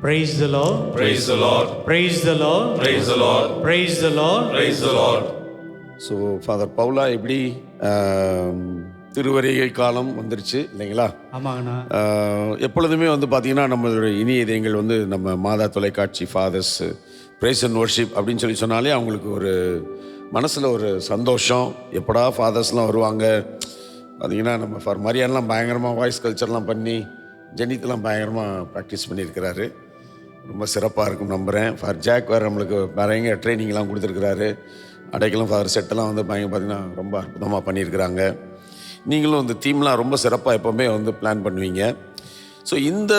Praise the lord. Praise the Lord. praise the lord. Praise the Lord. praise the lord. Praise the Lord. So father பவுலா எப்படி ஆம், திருவருகை காலம் வந்துருச்சு இல்லைங்களா? ஆமாங்கண்ணா. எப்பொழுதுமே வந்து பார்த்தீங்கன்னா நம்மளுடைய இனிய இதயங்கள் வந்து நம்ம மாதா தொலைக்காட்சி ஃபாதர்ஸ் பிரேஸ் அண்ட் ஒர்ஷிப் அப்படின்னு சொல்லி சொன்னாலே அவங்களுக்கு ஒரு மனசில் ஒரு சந்தோஷம். எப்படா ஃபாதர்ஸ்லாம் வருவாங்க? பார்த்தீங்கன்னா நம்ம ஃபார் மரியான்லாம் பயங்கரமாக வாய்ஸ் கல்ச்சர்லாம் பண்ணி ஜெனித்லாம் பயங்கரமாக ப்ராக்டிஸ் பண்ணியிருக்கிறாரு. ரொம்ப சிறப்பாக இருக்கும் நம்புகிறேன் ஃபார் ஜாக் வேறு நம்மளுக்கு நிறைய ட்ரைனிங்லாம் கொடுத்துருக்குறாரு. அடைக்கலாம் ஃபார் செட்டெல்லாம் வந்து பயங்கர பார்த்தீங்கன்னா ரொம்ப அற்புதமாக பண்ணியிருக்கிறாங்க. நீங்களும் இந்த தீம்லாம் ரொம்ப சிறப்பாக எப்போவுமே வந்து பிளான் பண்ணுவீங்க. ஸோ இந்த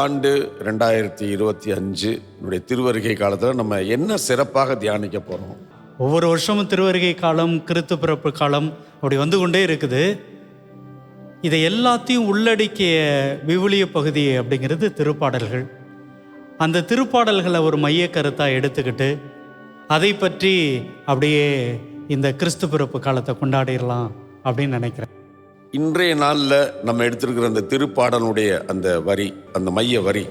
ஆண்டு ரெண்டாயிரத்தி இருபத்தி அஞ்சு என்னுடைய திருவருகை காலத்தில் நம்ம என்ன சிறப்பாக தியானிக்க போகிறோம் ஒவ்வொரு வருஷமும் திருவருகை காலம் கிறித்து பிறப்பு காலம் அப்படி வந்து கொண்டே இருக்குது. இதை எல்லாத்தையும் உள்ளடக்கிய விவிலிய பகுதி அப்படிங்கிறது திருப்பாடல்கள். அந்த திருப்பாடல்களை ஒரு மைய கருத்தாக எடுத்துக்கிட்டு அதை பற்றி அப்படியே இந்த கிறிஸ்து பிறப்பு காலத்தை கொண்டாடிடலாம் அப்படின்னு நினைக்கிறேன். இன்றைய நாளில் நம்ம எடுத்திருக்கிற அந்த திருப்பாடலுடைய அந்த வரி அந்த மைய வரி.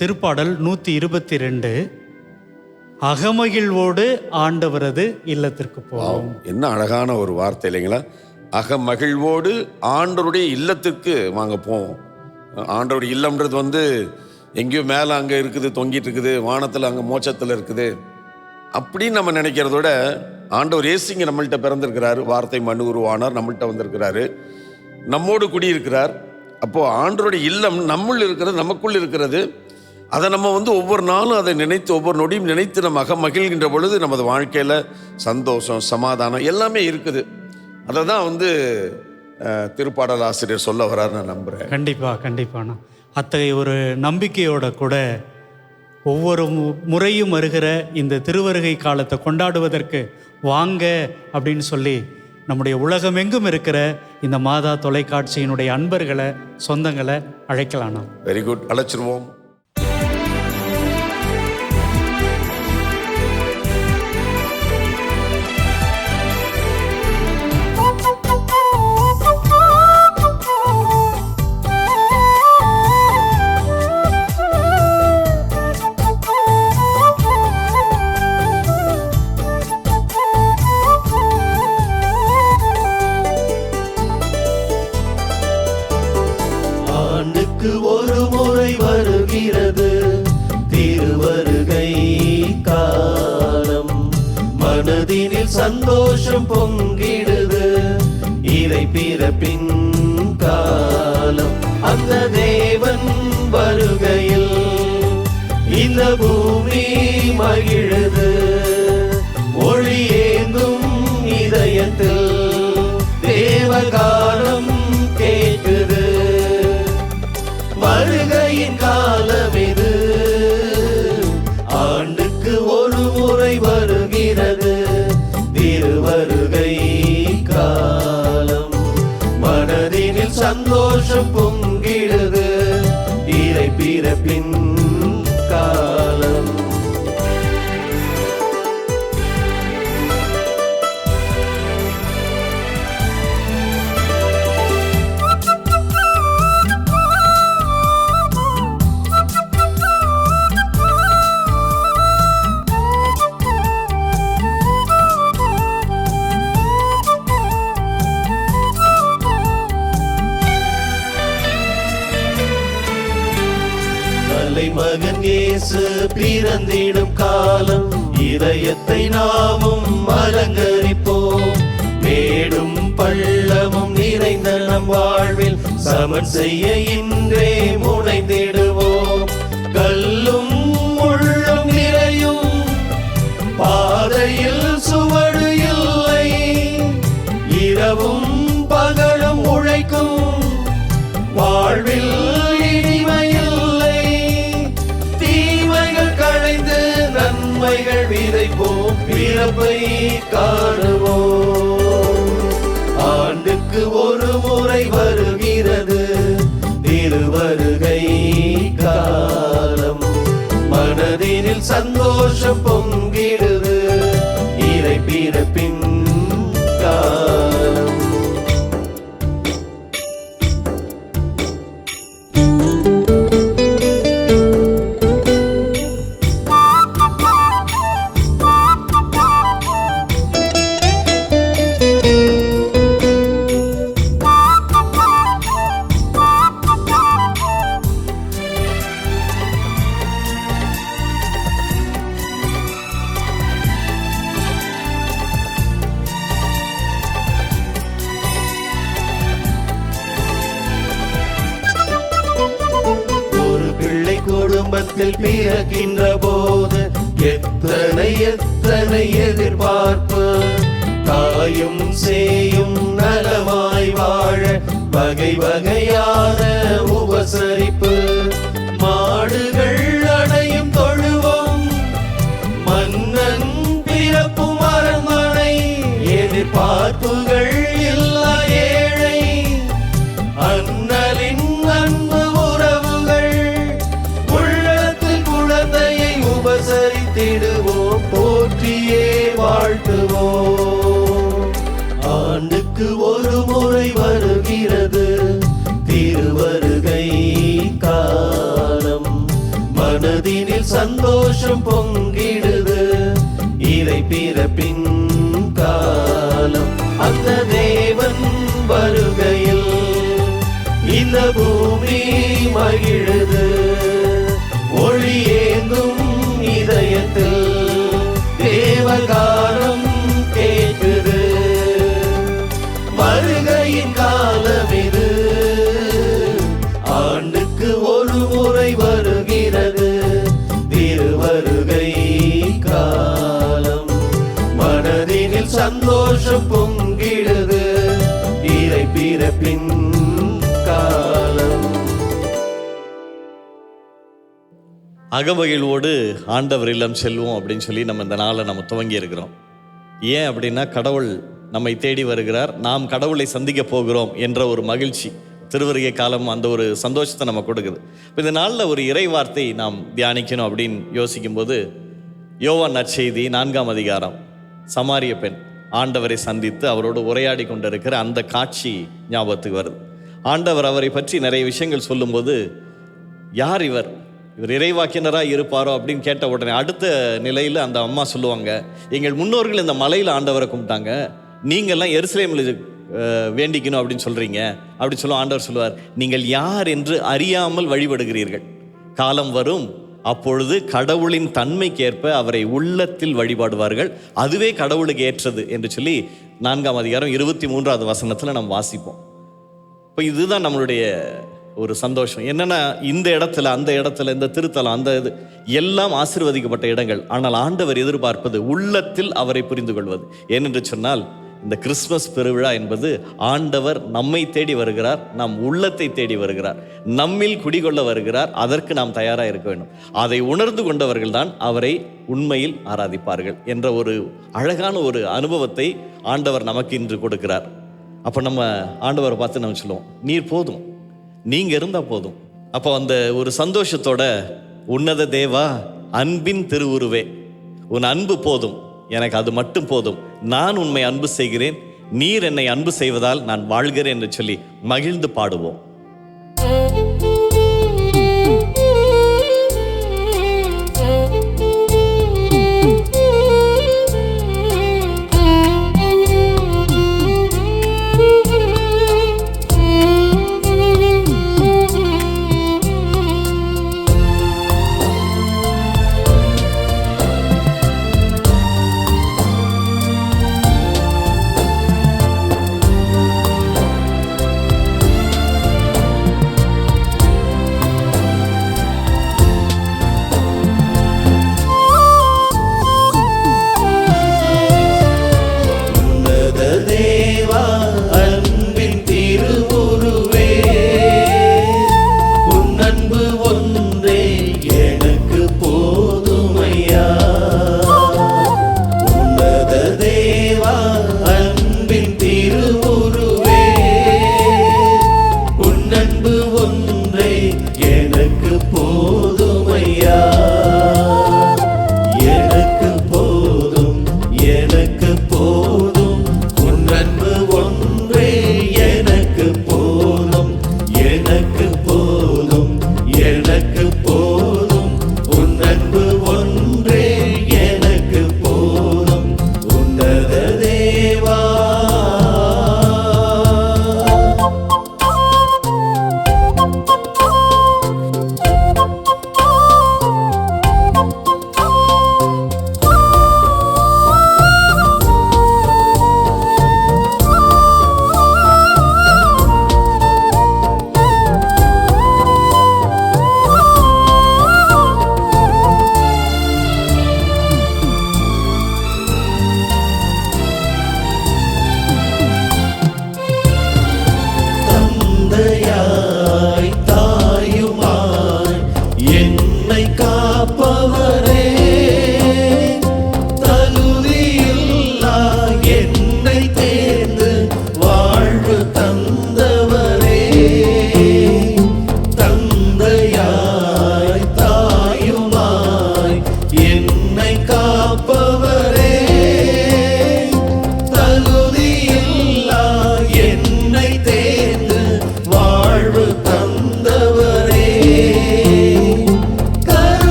திருப்பாடல் நூற்றி இருபத்தி ரெண்டு அகமகிழ்வோடு ஆண்டவரது இல்லத்திற்கு போவோம். என்ன அழகான ஒரு வார்த்தை இல்லைங்களா? அகமகிழ்வோடு ஆண்டவருடைய இல்லத்துக்கு வாங்க போவோம். ஆண்டவருடைய இல்லம்ன்றது வந்து எங்கேயோ மேலே அங்கே இருக்குது தொங்கிட்டு இருக்குது வானத்தில் அங்கே மோச்சத்தில் இருக்குது. அப்படின்னு நம்ம நினைக்கிறதோட விட ஆண்டவர் ஏசிங்க நம்மள்கிட்ட பிறந்திருக்கிறாரு. வார்த்தை மனு உருவானார் நம்மள்கிட்ட வந்திருக்கிறாரு. நம்மோடு குடியிருக்கிறார். அப்போது ஆண்டவருடைய இல்லம் நம்முள் இருக்கிறது நமக்குள் இருக்கிறது. அதை நம்ம வந்து ஒவ்வொரு நாளும் அதை நினைத்து ஒவ்வொரு நொடியும் நினைத்து நம்ம அக மகிழ்கின்ற பொழுது நமது வாழ்க்கையில் சந்தோஷம் சமாதானம் எல்லாமே இருக்குது. அதை தான் வந்து திருப்பாடல் ஆசிரியர் சொல்ல வரார் நான் நம்புகிறேன் கண்டிப்பாக கண்டிப்பாண்ணா அத்தகைய ஒரு நம்பிக்கையோட கூட ஒவ்வொரு முறையும் வருகிற இந்த திருவருகை காலத்தை கொண்டாடுவதற்கு வாங்க அப்படின்னு சொல்லி நம்முடைய உலகமெங்கும் இருக்கிற இந்த மாதா தொலைக்காட்சியினுடைய அன்பர்களை சொந்தங்களை அழைக்கலாம் வெரி குட் அழைச்சிருவோம். சந்தோஷம் பொங்கிடுது. இறை பிறப்பின் காலம். அந்த தேவன் வருகையில் இந்த பூமி மகிழுது. சந்தோஷம் மகன் இயேசு பிறந்திடும் காலம் இதயத்தை நாமும் அலங்கரிப்போம். மேடும் பள்ளமும் நிறைந்த நம் வாழ்வில் சமன் செய்ய இன்றே முனைந்திடுவோம். பிறப்பை காணுவோம். ஆண்டுக்கு ஒரு முறை வருகிறது திருவருகை காலம். மனதினில் சந்தோஷம் பொங்கிடுது சந்தோஷம் பொங்கிடுது. இதை பிறப்பின் காலம் அந்த தேவன் வருகையில் இந்த பூமி மகிழுது. ஒளியேந்தும் இதயத்தில் தேவகா அகமகிழ்வோடு ஆண்டவர் இல்லம் செல்வோம் அப்படின்னு சொல்லி நம்ம இந்த நாளை நம்ம துவங்கி இருக்கிறோம். ஏன் அப்படின்னா கடவுள் நம்மை தேடி வருகிறார். நாம் கடவுளை சந்திக்க போகிறோம் என்ற ஒரு மகிழ்ச்சி திருவருகை காலம் அந்த ஒரு சந்தோஷத்தை நம்ம கொடுக்குது. இப்போ இந்த நாளில் ஒரு இறை வார்த்தை நாம் தியானிக்கணும் அப்படின்னு யோசிக்கும்போது யோவான் நற்செய்தி நான்காம் அதிகாரம் சமாரிய பெண் ஆண்டவரை சந்தித்து அவரோடு உரையாடி கொண்டிருக்கிற அந்த காட்சி ஞாபகத்துக்கு வருது. ஆண்டவர் அவரை பற்றி நிறைய விஷயங்கள் சொல்லும்போது யார் இவர்? இவர் இறைவாக்கினராக இருப்பாரோ அப்படின்னு கேட்ட உடனே அடுத்த நிலையில் அந்த அம்மா சொல்லுவாங்க எங்கள் முன்னோர்கள் இந்த மலையில் ஆண்டவரை கும்பிட்டாங்க. நீங்கள்லாம் எருசலேமில் வேண்டிக்கணும் அப்படின்னு சொல்கிறீங்க அப்படின்னு சொல்லுவோம் ஆண்டவர் சொல்லுவார் நீங்கள் யார் என்று அறியாமல் வழிபடுகிறீர்கள். காலம் வரும் அப்பொழுது கடவுளின் தன்மைக்கேற்ப அவரை உள்ளத்தில் வழிபாடுவார்கள். அதுவே கடவுளுக்கு ஏற்றது. என்று சொல்லி நான்காம் அதிகாரம் இருபத்தி மூன்றாவது வசனத்தில் நாம் வாசிப்போம். இப்போ இதுதான் நம்மளுடைய ஒரு சந்தோஷம். என்னென்னா இந்த இடத்துல அந்த இடத்துல இந்த திருத்தலம் அந்த இது எல்லாம் ஆசிர்வதிக்கப்பட்ட இடங்கள். ஆனால் ஆண்டவர் எதிர்பார்ப்பது உள்ளத்தில் அவரை புரிந்து கொள்வது ஏனென்று சொன்னால் இந்த கிறிஸ்மஸ் பெருவிழா என்பது ஆண்டவர் நம்மை தேடி வருகிறார் நம் உள்ளத்தை தேடி வருகிறார். நம்மில் குடிகொள்ள வருகிறார் அதற்கு நாம் தயாராக இருக்க வேண்டும். அதை உணர்ந்து கொண்டவர்கள் தான் அவரை உண்மையில் ஆராதிப்பார்கள் என்ற ஒரு அழகான ஒரு அனுபவத்தை ஆண்டவர் நமக்கு இன்று கொடுக்கிறார். அப்போ நம்ம ஆண்டவரை பார்த்து நம்ம சொல்லுவோம் நீர் போதும். நீங்க இருந்தா போதும். அப்போ அந்த ஒரு சந்தோஷத்தோட உன்னத தேவா அன்பின் திருவுருவே. உன் அன்பு போதும். எனக்கு அது மட்டும் போதும். நான் உண்மை அன்பு செய்கிறேன். நீர் என்னை அன்பு செய்வதால் நான் வாழ்கிறேன் என்று சொல்லி மகிழ்ந்து பாடுவோம்.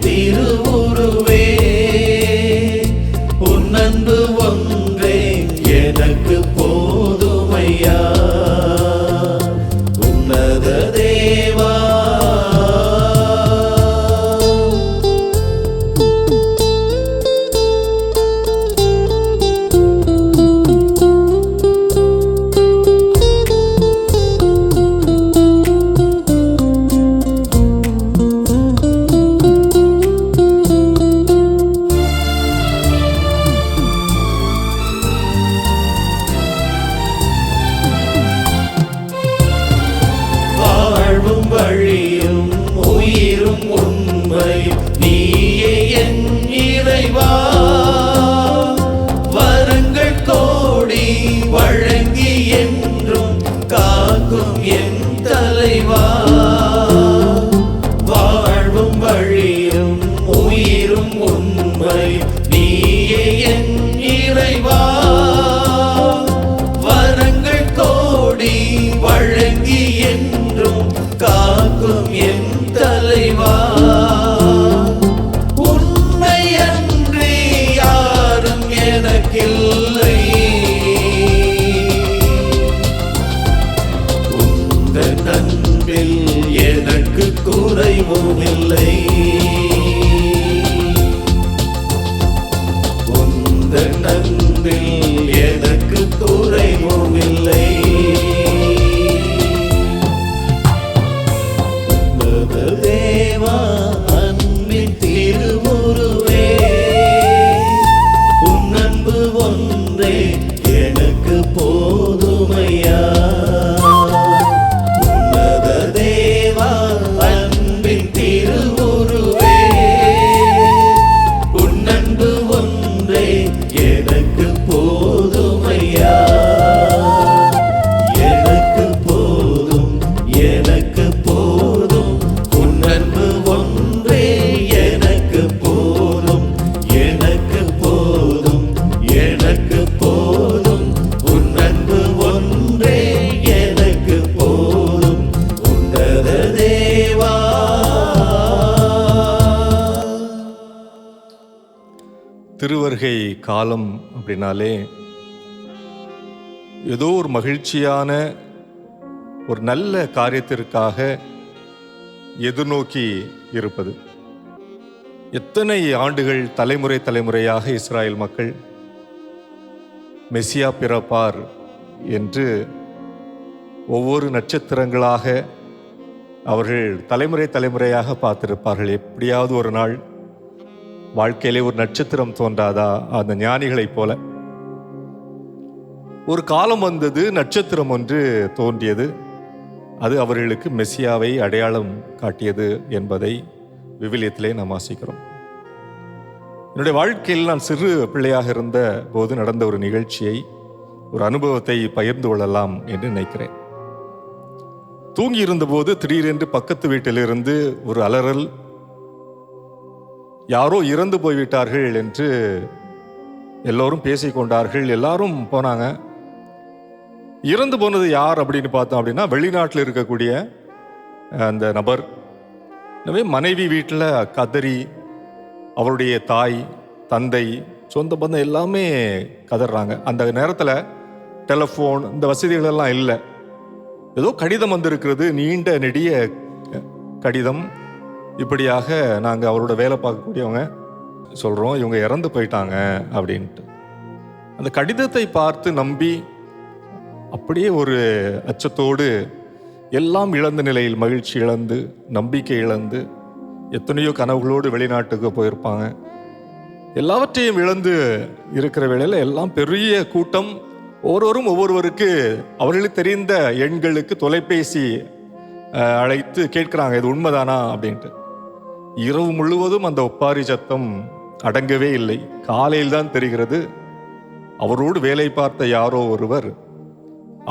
அன்பின் அப்படின்னாலே ஏதோ ஒரு மகிழ்ச்சியான ஒரு நல்ல காரியத்திற்காக எதிர்நோக்கி இருப்பது. எத்தனை ஆண்டுகள் தலைமுறை தலைமுறையாக இஸ்ராயல் மக்கள் மெசியா பிறப்பார் என்று ஒவ்வொரு நட்சத்திரங்களாக அவர்கள் தலைமுறை தலைமுறையாக பார்த்திருப்பார்கள். எப்படியாவது ஒரு நாள் வாழ்க்கையிலே ஒரு நட்சத்திரம் தோன்றாதா? அந்த ஞானிகளைப் போல. ஒரு காலம் வந்தது நட்சத்திரம் ஒன்று தோன்றியது. அது அவர்களுக்கு மெஸ்ஸியாவை அடையாளம் காட்டியது என்பதை விவிலியத்திலே நாம் வாசிக்கிறோம். என்னுடைய வாழ்க்கையில் நான் சிறு பிள்ளையாக இருந்த போது நடந்த ஒரு நிகழ்ச்சியை ஒரு அனுபவத்தை பகிர்ந்து கொள்ளலாம் என்று நினைக்கிறேன். தூங்கி இருந்தபோது திடீரென்று பக்கத்து வீட்டிலிருந்து ஒரு அலறல் யாரோ இறந்து போய்விட்டார்கள் என்று எல்லோரும் பேசிக்கொண்டார்கள். எல்லாரும் போனாங்க. இறந்து போனது யார் அப்படின்னு பார்த்தோம் அப்படின்னா வெளிநாட்டில் இருக்கக்கூடிய அந்த நபர். எனவே மனைவி வீட்டில் கதறி அவருடைய தாய் தந்தை சொந்த பந்தம் எல்லாமே கதறாங்க. அந்த நேரத்தில் டெலஃபோன் இந்த வசதிகள் எல்லாம் இல்லை. ஏதோ கடிதம் வந்திருக்கிறது நீண்ட நெடிய கடிதம். இப்படியாக நாங்கள் அவரோட வேலை பார்க்கக்கூடியவங்க சொல்கிறோம் இவங்க இறந்து போயிட்டாங்க அப்படின்ட்டு. அந்த கடிதத்தை பார்த்து நம்பி அப்படியே ஒரு அச்சத்தோடு எல்லாம் இழந்த நிலையில் மகிழ்ச்சி இழந்து நம்பிக்கை இழந்து எத்தனையோ கனவுகளோடு வெளிநாட்டுக்கு போயிருப்பாங்க. எல்லாவற்றையும் இழந்து இருக்கிற வேளையில் எல்லாம் பெரிய கூட்டம் ஒவ்வொருவரும் ஒவ்வொருவருக்கு அவர்களுக்கு தெரிந்த எண்களுக்கு தொலைபேசி அழைத்து கேட்குறாங்க இது உண்மைதானா? அப்படின்ட்டு. இரவு முழுவதும் அந்த ஒப்பாரி சத்தம் அடங்கவே இல்லை. காலையில் தான் தெரிகிறது அவரோடு வேலை பார்த்த யாரோ ஒருவர்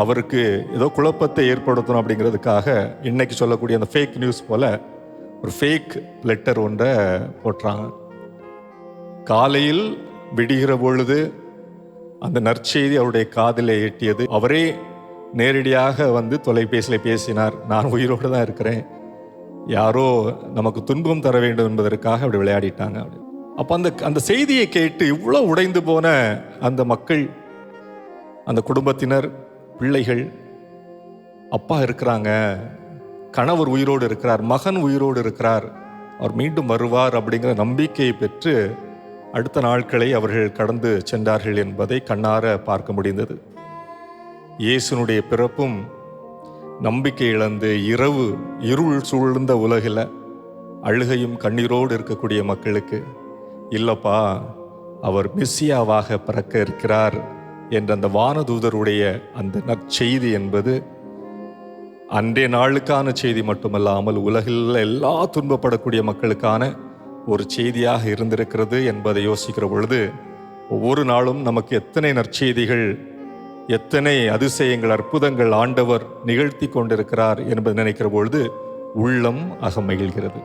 அவருக்கு ஏதோ குழப்பத்தை ஏற்படுத்தணும் அப்படிங்கிறதுக்காக இன்னைக்கு சொல்லக்கூடிய அந்த ஃபேக் நியூஸ் போல ஒரு ஃபேக் லெட்டர் ஒன்றை போட்டுறாங்க. காலையில் விடுகிற பொழுது அந்த நற்செய்தி அவருடைய காதில் எட்டியது. அவரே நேரடியாக வந்து தொலைபேசியில் பேசினார். நான் உயிரோடு தான் இருக்கிறேன். யாரோ நமக்கு துன்பம் தர வேண்டும் என்பதற்காக அப்படி விளையாடிட்டாங்க. அப்படி அப்போ அந்த அந்த செய்தியை கேட்டு இவ்வளோ உடைந்து போன அந்த மக்கள் அந்த குடும்பத்தினர் பிள்ளைகள் அப்பா இருக்கிறாங்க கணவர் உயிரோடு இருக்கிறார் மகன் உயிரோடு இருக்கிறார் அவர் மீண்டும் வருவார் அப்படிங்கிற நம்பிக்கையை பெற்று அடுத்த நாட்களை அவர்கள் கடந்து சென்றார்கள் என்பதை கண்ணார பார்க்க முடிந்தது. இயேசுனுடைய பிறப்பும் நம்பிக்கை இழந்து இரவு இருள் சூழ்ந்த உலகில் அழுகையும் கண்ணீரோடு இருக்கக்கூடிய மக்களுக்கு இல்லப்பா அவர் மெஸ்ஸியாவாக பிறக்க இருக்கிறார் என்ற அந்த வானதூதருடைய அந்த நற்செய்தி என்பது அன்றைய நாளுக்கான செய்தி மட்டுமல்லாமல் உலகில் எல்லா துன்பப்படக்கூடிய மக்களுக்கான ஒரு செய்தியாக இருந்திருக்கிறது என்பதை யோசிக்கிற பொழுது ஒவ்வொரு நாளும் நமக்கு எத்தனை நற்செய்திகள் எத்தனை அதிசயங்கள் அற்புதங்கள் ஆண்டவர் நிகழ்த்தி கொண்டிருக்கிறார் என்பதை நினைக்கிற பொழுது உள்ளம் அகமகிழ்கிறது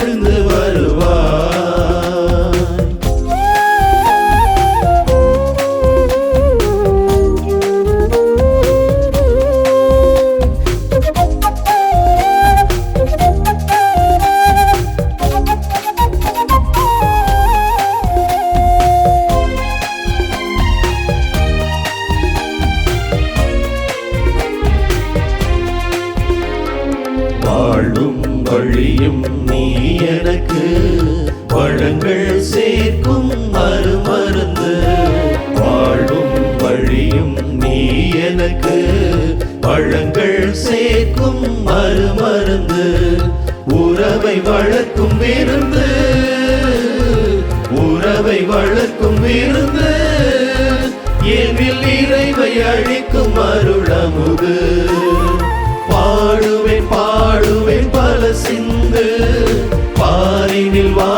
எழுந்து பாரினில் வா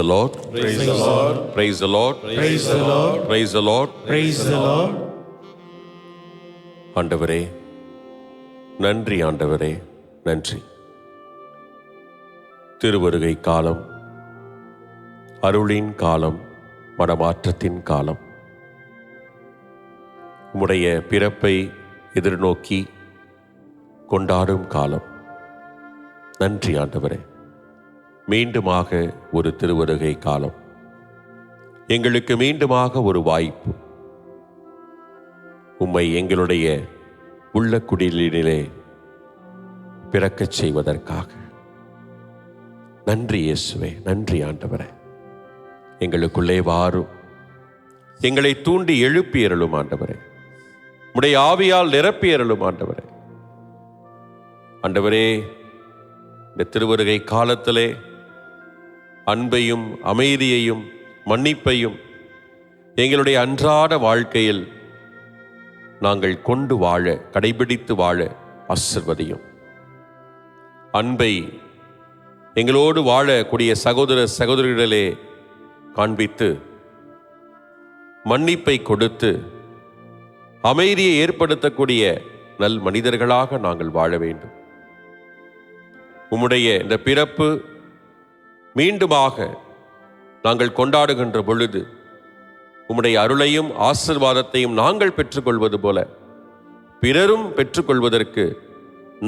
the Lord. Praise the Lord. Praise the Lord. Praise the Lord. Praise the Lord. Praise the Lord. ஆண்டவரே நன்றி ஆண்டவரே நன்றி திருவருகை காலம் அருளின் காலம் மனமாற்றத்தின் காலம் உம்முடைய பிறப்பை எதிர்நோக்கி கொண்டாடும் காலம் நன்றி ஆண்டவரே மீண்டுமாக ஒரு திருவருகை காலம். எங்களுக்கு மீண்டுமாக ஒரு வாய்ப்பு. உம்மை எங்களுடைய உள்ள குடிலினிலே பிறக்கச் செய்வதற்காக. நன்றி இயேசுவே நன்றி ஆண்டவரே. எங்களுக்குள்ளே வாரும். எங்களை தூண்டி எழுப்பி அருளும் ஆண்டவரே. உடைய ஆவியால் நிரப்பி அருளும் ஆண்டவரே. ஆண்டவரே இந்த திருவருகை காலத்திலே அன்பையும் அமைதியையும் மன்னிப்பையும் எங்களுடைய அன்றாட வாழ்க்கையில் நாங்கள் கொண்டு வாழ கடைபிடித்து வாழ ஆசிர்வதியும். அன்பை எங்களோடு வாழக்கூடிய சகோதர சகோதரிகளிலே காண்பித்து மன்னிப்பை கொடுத்து அமைதியை ஏற்படுத்தக்கூடிய நல் மனிதர்களாக நாங்கள் வாழ வேண்டும். உம்முடைய இந்த பிறப்பு மீண்டுமாக நாங்கள் கொண்டாடுகின்ற பொழுது உம்முடைய அருளையும் ஆசிர்வாதத்தையும் நாங்கள் பெற்றுக்கொள்வது போல பிறரும் பெற்றுக்கொள்வதற்கு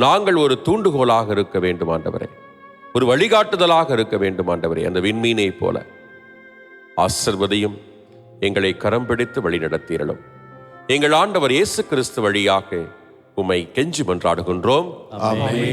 நாங்கள் ஒரு தூண்டுகோலாக இருக்க வேண்டும் ஆண்டவரே. ஒரு வழிகாட்டுதலாக இருக்க வேண்டும் ஆண்டவரே. அந்த விண்மீனை போல ஆசிர்வதையும் எங்களை கரம் பிடித்து வழிநடத்தீரலும் எங்கள் ஆண்டவர் இயேசு கிறிஸ்து வழியாக உம்மை கெஞ்சி மன்றாடுகின்றோம். இயேசுவுக்கே